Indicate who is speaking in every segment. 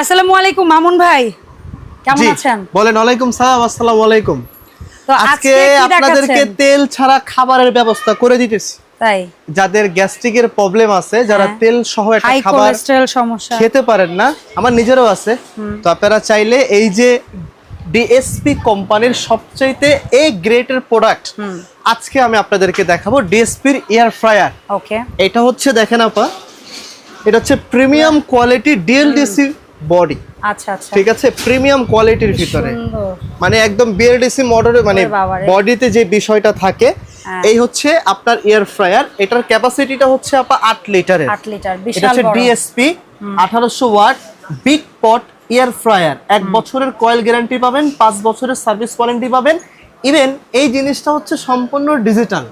Speaker 1: আসসালামু আলাইকুম মামুন ভাই। কেমন আছেন?
Speaker 2: বলেন ওয়ালাইকুম সালাম আসসালামু আলাইকুম।
Speaker 1: তো
Speaker 2: আজকে আপনাদেরকে তেল ছাড়া খাবারের ব্যবস্থা করে দিতেছি।
Speaker 1: তাই?
Speaker 2: যাদের গ্যাস্ট্রিকের প্রবলেম আছে যারা
Speaker 1: হ্যাঁ।
Speaker 2: তেল সহ একটা খাবার
Speaker 1: কোলেস্টেরল সমস্যা।
Speaker 2: খেতে পারেন না আমার নিজেরও আছে। তো আপনারা চাইলে এই যে ডিএসপি কোম্পানির সবচাইতে এই গ্রেটের প্রোডাক্ট আজকে আমি আপনাদেরকে দেখাবো ডিএসপির এয়ার ফ্রায়ার
Speaker 1: ওকে
Speaker 2: এটা হচ্ছে দেখেন আপা এটা হচ্ছে প্রিমিয়াম কোয়ালিটি ডিএলডিসি বডি।
Speaker 1: আচ্ছা আচ্ছা।
Speaker 2: ঠিক আছে? প্রিমিয়াম কোয়ালিটির ভিতরে। মানে একদম বিএলডিসি মডেলের মানে বডিতে যে বিষয়টা থাকে
Speaker 1: হ্যাঁ।
Speaker 2: এই হচ্ছে আপনার এয়ার ফ্রায়ার এটার ক্যাপাসিটিটা হচ্ছে আপা আট লিটারের।
Speaker 1: আট লিটার
Speaker 2: এটা
Speaker 1: বিশাল
Speaker 2: হচ্ছে
Speaker 1: বড়।
Speaker 2: ডিএসপি আঠারোশো watt big pot air fryer এক বছরের কয়েল গ্যারান্টি পাবেন পাঁচ বছরের সার্ভিস ওয়ারেন্টি পাবেন। ইভেন এই জিনিসটা হচ্ছে সম্পূর্ণ ডিজিটাল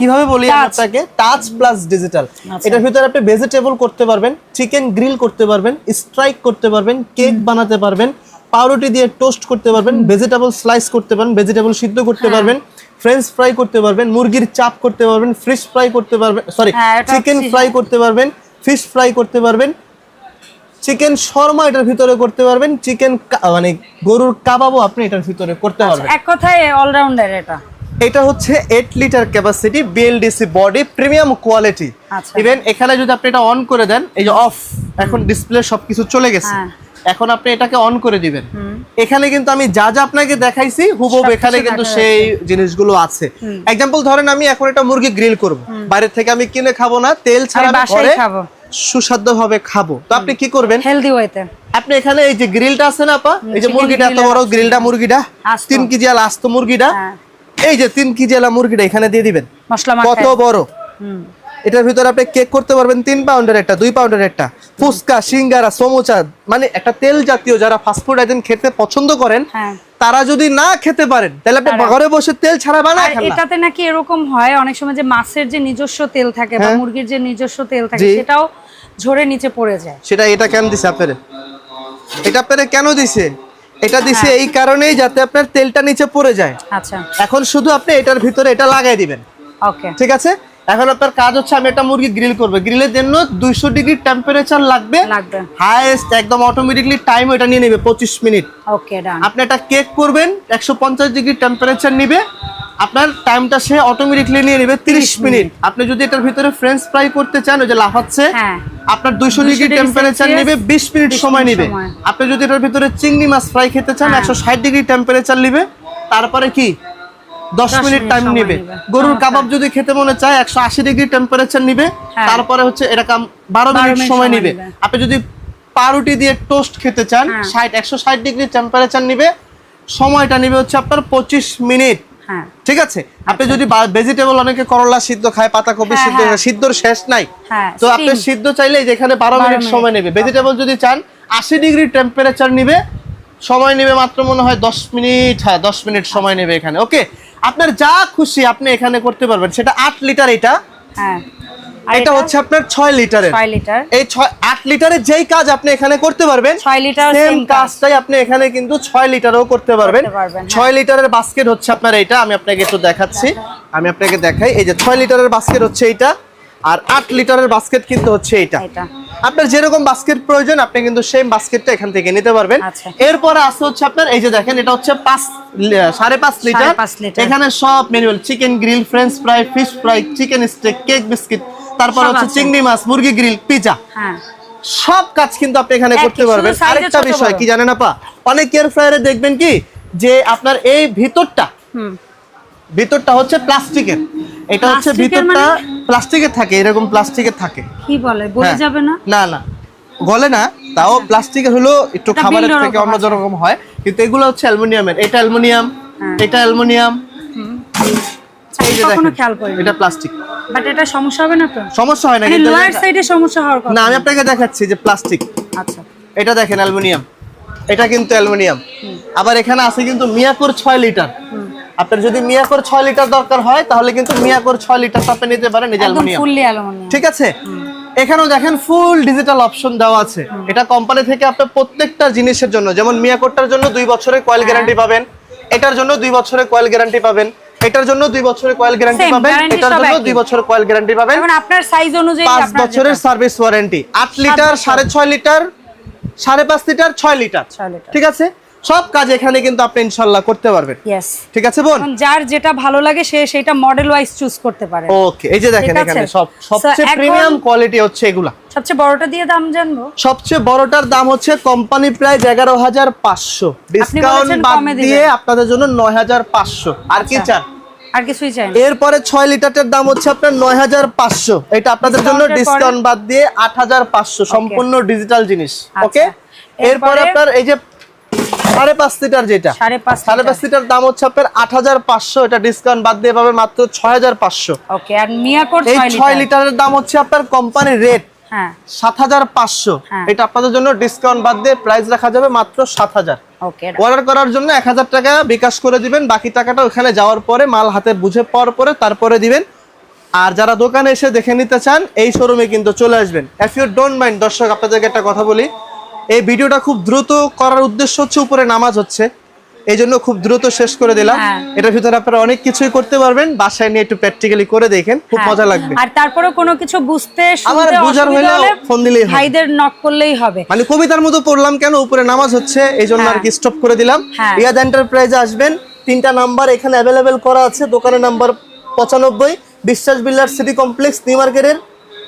Speaker 2: কীভাবে বলি আপনাকে টাচ প্লাস ডিজিটাল
Speaker 1: আচ্ছা।
Speaker 2: এটার ভিতরে আপনি ভেজিটেবল করতে পারবেন চিকেন গ্রিল করতে পারবেন স্ট্রাইক করতে পারবেন কেক বানাতে পারবেন পাউরুটি দিয়ে টোস্ট করতে পারবেন ভেজিটেবল স্লাইস করতে পারবেন ভেজিটেবল সিদ্ধ করতে
Speaker 1: হ্যাঁ।
Speaker 2: পারবেন ফ্রেঞ্চ ফ্রাই করতে পারবেন মুরগির চাপ করতে পারবেন ফিশ ফ্রাই করতে পারবেন সরি
Speaker 1: হ্যাঁ,
Speaker 2: চিকেন ফ্রাই করতে পারবেন ফিশ ফ্রাই করতে পারবেন চিকেন শর্মা এটার ভিতরে করতে পারবেন চিকেন মানে গরুর কাবাবও আপনি এটার ভিতরে করতে পারবেন
Speaker 1: এক কথায় অলরাউন্ডার এটা
Speaker 2: এটা হচ্ছে eight litre capacity BLDC body premium quality. Even এখানে যদি আপনি এটা অন করে দেন এই যে অফ এখন ডিসপ্লে সবকিছু চলে গেছে।
Speaker 1: হ্যাঁ।
Speaker 2: এখন আপনি এটাকে অন করে দিবেন। এখানে কিন্তু আমি যা যা আপনাকে দেখাইছি হুবহু এখানে কিন্তু সেই জিনিসগুলো আছে। এক্সাম্পল ধরেন আমি এখন একটা মুরগি গ্রিল করব। বাইরে থেকে আমি কিনে খাব না তেল ছাড়া ঘরে
Speaker 1: খাব।
Speaker 2: সুস্বাদু ভাবে খাব। তো আপনি কি করবেন?
Speaker 1: হেলদি ওয়েতে
Speaker 2: আপনি এখানে এই যে গ্রিলটা আছে না আপা? এই যে মুরগিটা এত বড় গ্রিলটা মুরগিটা। তিন কেজি আলা আস্ত মুরগিটা
Speaker 1: হ্যাঁ।
Speaker 2: এই যে তিন কেজি আলা মুরগিটা এখানে দিয়ে দিবেন। কত বড়? এটার ভিতরে আপনি কেক করতে পারবেন তিন পাউন্ডের একটা দুই পাউন্ডের একটা। ফুচকা সিঙ্গারা সমোচা মানে একটা তেল জাতীয় যারা ফাস্টফুড আইটেম খেতে পছন্দ করেন
Speaker 1: হ্যাঁ।
Speaker 2: তারা যদি না খেতে পারেন তাহলে আপনি ঘরে বসে তেল ছাড়া বানায় খান।
Speaker 1: এটাতে নাকি এরকম হয় অনেক সময় যে মাছের যে নিজস্ব তেল থাকে বা
Speaker 2: হ্যাঁ।
Speaker 1: মুরগির যে নিজস্ব তেল থাকে সেটাও ঝরে নিচে পড়ে যায়।
Speaker 2: সেটা এটা কেন দিছে আপনারে? এটা আপনারে কেন দিছে? এটা দিছে
Speaker 1: হ্যাঁ।
Speaker 2: এই কারণেই যাতে আপনার তেলটা নিচে পড়ে যায়।
Speaker 1: আচ্ছা।
Speaker 2: এখন শুধু আপনি এটার ভিতরে এটা লাগাই দিবেন।
Speaker 1: ওকে।
Speaker 2: ঠিক আছে? এখন আপনার কাজ হচ্ছে আমি একটা মুরগি গ্রিল করব। গ্রিলের জন্য দুইশো ডিগ্রি টেম্পারেচার লাগবে।
Speaker 1: লাগবে।
Speaker 2: হাইয়েস্ট একদম অটোমেটিকলি টাইম এটা নিয়ে নেবে পঁচিশ মিনিট।
Speaker 1: ওকে ডান
Speaker 2: আপনি একটা কেক করবেন একশো পঞ্চাশ ডিগ্রি টেম্পারেচার নিবে। আপনার টাইমটা সে অটোমেটিকলি নিয়ে নেবে তিরিশ মিনিট আপনি যদি এটার ভিতরে ফ্রেঞ্চ ফ্রাই করতে চান ওই যে লাফাচ্ছে
Speaker 1: হ্যাঁ
Speaker 2: আপনার দুইশো
Speaker 1: 200
Speaker 2: ডিগ্রি টেম্পারেচার নিবে বিশ মিনিট সময় নিবে আপনি যদি এটার ভিতরে চিংড়ি মাছ ফ্রাই খেতে চান
Speaker 1: হ্যাঁ।
Speaker 2: একশো ষাট ডিগ্রি টেম্পারেচার নিবে তারপরে কি দশ
Speaker 1: 10
Speaker 2: মিনিট টাইম নিবে। গরুর। কাবাব যদি খেতে মনে চায় একশো আশি ডিগ্রি টেম্পারেচার নিবে। তারপরে হচ্ছে এরকম বারো
Speaker 1: 12
Speaker 2: মিনিট সময় নিবে। আপনি যদি পাউরুটি দিয়ে টোস্ট খেতে চান
Speaker 1: হ্যাঁ।
Speaker 2: ষাট একশো ষাট ডিগ্রি টেম্পারেচার নিবে সময়টা নিবে হচ্ছে আপনার পঁচিশ মিনিট ঠিক আছে? আপনি যদি ভেজিটেবল অনেকে করলা সিদ্ধ খায় পাতা
Speaker 1: কপি
Speaker 2: সিদ্ধ
Speaker 1: হ্যাঁ।
Speaker 2: সিদ্ধর শেষ নাই।
Speaker 1: হ্যাঁ
Speaker 2: তো আপনি। সিদ্ধ চাইলে যেখানে বারো মিনিট। সময় নেবে। ভেজিটেবল যদি চান আশি ডিগ্রি টেম্পারেচার নিবে সময় নেবে মাত্র মনে হয় দশ মিনিট হ্যাঁ দশ মিনিট সময় নেবে এখানে। ওকে আপনার যা খুশি আপনি এখানে করতে পারবেন। সেটা আট লিটার এটা।
Speaker 1: হ্যাঁ।
Speaker 2: এটা হচ্ছে আপনার ছয় লিটারের।
Speaker 1: ছয় লিটার।
Speaker 2: এই লিটারের যেই কাজ আপনি এখানে করতে পারবেন
Speaker 1: ছয় লিটার
Speaker 2: সেম কাজটাই আপনি এখানে কিন্তু লিটারও করতে পারবেন।
Speaker 1: করতে পারবেন, হ্যাঁ।
Speaker 2: লিটারের বাস্কেট হচ্ছে আপনার আমি আপনাকে একটু দেখাচ্ছি। আমি আপনাকে দেখাই এই যে লিটারের বাস্কেট হচ্ছে এইটা আর লিটারের বাস্কেট কিন্তু হচ্ছে
Speaker 1: এটা
Speaker 2: আপনার যেরকম বাস্কেট প্রয়োজন আপনি কিন্তু সেম বাস্কেটটা এখান থেকে নিতে পারবেন।
Speaker 1: আচ্ছা।
Speaker 2: এরপরে আসে হচ্ছে আপনার এই যে দেখেন এটা হচ্ছে পাঁচ সাড়ে পাঁচ লিটার। এখানে সব manual chicken grill French fry fish fry chicken steak cake biscuit তারপর হচ্ছে চিংড়ি মাছ মুরগি গ্রিল পিজা
Speaker 1: হ্যাঁ।
Speaker 2: সব কাজ কিন্তু আপনি এখানে করতে পারবেন। আরেকটা বিষয় কি জানেন আপা? অনেক এয়ার ফ্রায়ারে দেখবেন কি যে আপনার এই ভিতরটা ভিতরটা হচ্ছে প্লাস্টিকের। এটা হচ্ছে ভিতরটা
Speaker 1: মানে?
Speaker 2: প্লাস্টিকের থাকে এরকম প্লাস্টিকের থাকে।
Speaker 1: কি বলে? বলে
Speaker 2: হ্যাঁ।
Speaker 1: যাবে না?
Speaker 2: না না। গলে না তাও প্লাস্টিকের হলো একটু খাবারের থেকে অন্য। রকম হয় কিন্তু এগুলো হচ্ছে অ্যালুমিনিয়ামের। এটা অ্যালুমিনিয়াম
Speaker 1: হ্যাঁ।
Speaker 2: এটা অ্যালুমিনিয়াম। এই যে দেখেন এটা প্লাস্টিক।
Speaker 1: বাট এটা সমস্যা হবে না তো?
Speaker 2: সমস্যা হয় না
Speaker 1: মানে
Speaker 2: কিন্তু
Speaker 1: লোয়ার সাইডে সমস্যা হওয়ার কথা।
Speaker 2: না আমি আপনাকে দেখাচ্ছি যে প্লাস্টিক
Speaker 1: আচ্ছা।
Speaker 2: এটা দেখেন অ্যালুমিনিয়াম। এটা কিন্তু অ্যালুমিনিয়াম। আবার এখানে আছে কিন্তু মিয়াকোর ছয় লিটার। আপনার যদি মিয়াকোর ছয় লিটার দরকার হয় তাহলে কিন্তু মিয়াকোর ছয় লিটার আপনি নিতে পারেন এই অ্যালুমিনিয়াম।
Speaker 1: Fully aluminium.
Speaker 2: ঠিক আছে? এখানেও দেখেন ফুল ডিজিটাল অপশন দেওয়া আছে। এটা কোম্পানি থেকে আপনি প্রত্যেকটা জিনিসের জন্য যেমন মিয়াকোরটার জন্য দুই বছরের। কয়েল গ্যারান্টি পাবেন এটার জন্য দুই বছরের কয়েল গ্যারান্টি পাবেন। এটার জন্য দুই বছরের কয়েল গ্যারান্টি পাবেন। এটার জন্য। দুই বছরের কয়েল গ্যারান্টি পাবেন।
Speaker 1: এখন আপনার সাইজ অনুযায়ী
Speaker 2: পাঁচ বছরের সার্ভিস ওয়ারেন্টি আট লিটার
Speaker 1: বছর।
Speaker 2: সাড়ে ছয় লিটার সাড়ে পাঁচ লিটার ছয় লিটার ঠিক আছে? সব কাজ এখানে কিন্তু আপনি ইনশাল্লাহ করতে পারবেন।
Speaker 1: ইয়েস
Speaker 2: ঠিক আছে বোন?
Speaker 1: যার যেটা ভালো লাগে সে সেটা মডেল ওয়াইজ চুজ করতে পারে।
Speaker 2: ওকে এই যে দেখেন এখানে সব সবচেয়ে প্রিমিয়াম কোয়ালিটি হচ্ছে এগুলা।
Speaker 1: সবচেয়ে বড়টা দিয়ে দাম জানব?
Speaker 2: সবচেয়ে বড়টার দাম হচ্ছে কোম্পানি প্রায় এগারো হাজার পাঁচশো। ডিসকাউন্ট বাদ দিয়ে আপনাদের জন্য নয় হাজার পাঁচশো। আর কি
Speaker 1: আচ্ছা।
Speaker 2: চান?
Speaker 1: আর কিছুই চাই না।
Speaker 2: এরপরে ছয় লিটারের দাম হচ্ছে আপনার নয় হাজার পাঁচশো। এটা আপনাদের জন্য
Speaker 1: এর পরে?
Speaker 2: ডিসকাউন্ট বাদ দিয়ে আট হাজার পাঁচশো সম্পূর্ণ ডিজিটাল জিনিস
Speaker 1: আচ্ছা।
Speaker 2: ওকে? এরপরে? আপনার এই যে সাড়ে পাঁচ লিটার যেটা
Speaker 1: সাড়ে পাঁচ
Speaker 2: লিটার। দাম হচ্ছে আপনার আট হাজার পাঁচশো এটা ডিসকাউন্ট বাদ দিয়ে পাবে মাত্র ছয় হাজার পাঁচশো।
Speaker 1: ওকে আর মিয়াকোর
Speaker 2: এই
Speaker 1: ছয়
Speaker 2: ছয়
Speaker 1: লিটার।
Speaker 2: লিটারের দাম হচ্ছে আপনার কোম্পানি রেট
Speaker 1: হ্যাঁ।
Speaker 2: সাত হাজার পাঁচশো।
Speaker 1: হ্যাঁ।
Speaker 2: এটা আপনাদের জন্য ডিসকাউন্ট বাদ দিয়ে প্রাইস রাখা যাবে মাত্র সাত হাজার। অর্ডার করার জন্য এক হাজার টাকা বিকাশ করে দিবেন। বাকি টাকাটা ওখানে যাওয়ার পরে, মাল হাতে বুঝে পাওয়ার পরে তারপরে দিবেন। আর যারা দোকানে এসে দেখে নিতে চান, এই শোরুমে কিন্তু চলে আসবেন। ইফ ইউ ডোন্ট মাইন্ড দর্শক, আপনাদেরকে একটা কথা বলি। এই ভিডিওটা খুব দ্রুত করার উদ্দেশ্য হচ্ছে, উপরে নামাজ হচ্ছে। এই জন্য খুব দ্রুত শেষ করে দিলাম।
Speaker 1: হ্যাঁ।
Speaker 2: এটার ভিতরে আপনারা অনেক কিছুই করতে পারবেন। বাসায় নিয়ে একটু প্র্যাকটিক্যালি করে দেখেন খুব
Speaker 1: হ্যাঁ।
Speaker 2: মজা লাগবে।
Speaker 1: আর তারপরে কোনো কিছু বুঝতে
Speaker 2: আমার
Speaker 1: শুনতে
Speaker 2: বুঝার
Speaker 1: হলে
Speaker 2: ফোন দিলেই
Speaker 1: ভাইদের নক করলেই হবে।
Speaker 2: মানে কবিতার মতো পড়লাম কেন? উপরে নামাজ হচ্ছে এই জন্য আর কি স্টপ করে দিলাম।
Speaker 1: হ্যাঁ।
Speaker 2: রিয়াদ এন্টারপ্রাইজে আসবেন তিনটা নাম্বার এখানে অ্যাভেলেবেল করা আছে। দোকানের নাম্বার পঁচানব্বই বিশ্বাস বিল্ডার সিটি কমপ্লেক্স নিউ মার্কেটের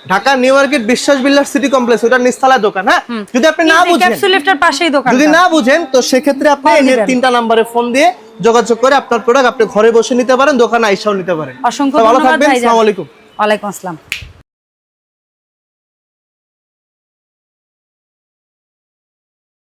Speaker 2: Dhaka new market Biswas builder city complex ওটার নিস্তালা দোকান হ্যাঁ? যদি আপনি না বুঝেন
Speaker 1: ক্যাপসুল লিফটের পাশেই দোকান
Speaker 2: যদি না বুঝেন তো সেক্ষেত্রে আপনি তিনটা নাম্বারে ফোন দিয়ে যোগাযোগ করে আপনার প্রোডাক্ট আপনি ঘরে বসে নিতে পারেন দোকানে আইসাও নিতে পারেন।
Speaker 1: অসংখ্য
Speaker 2: ভালো
Speaker 1: ধন্যবাদ
Speaker 2: থাকবেন আসসালামু আলাইকুম।
Speaker 1: ওয়ালাইকুম আসসালাম।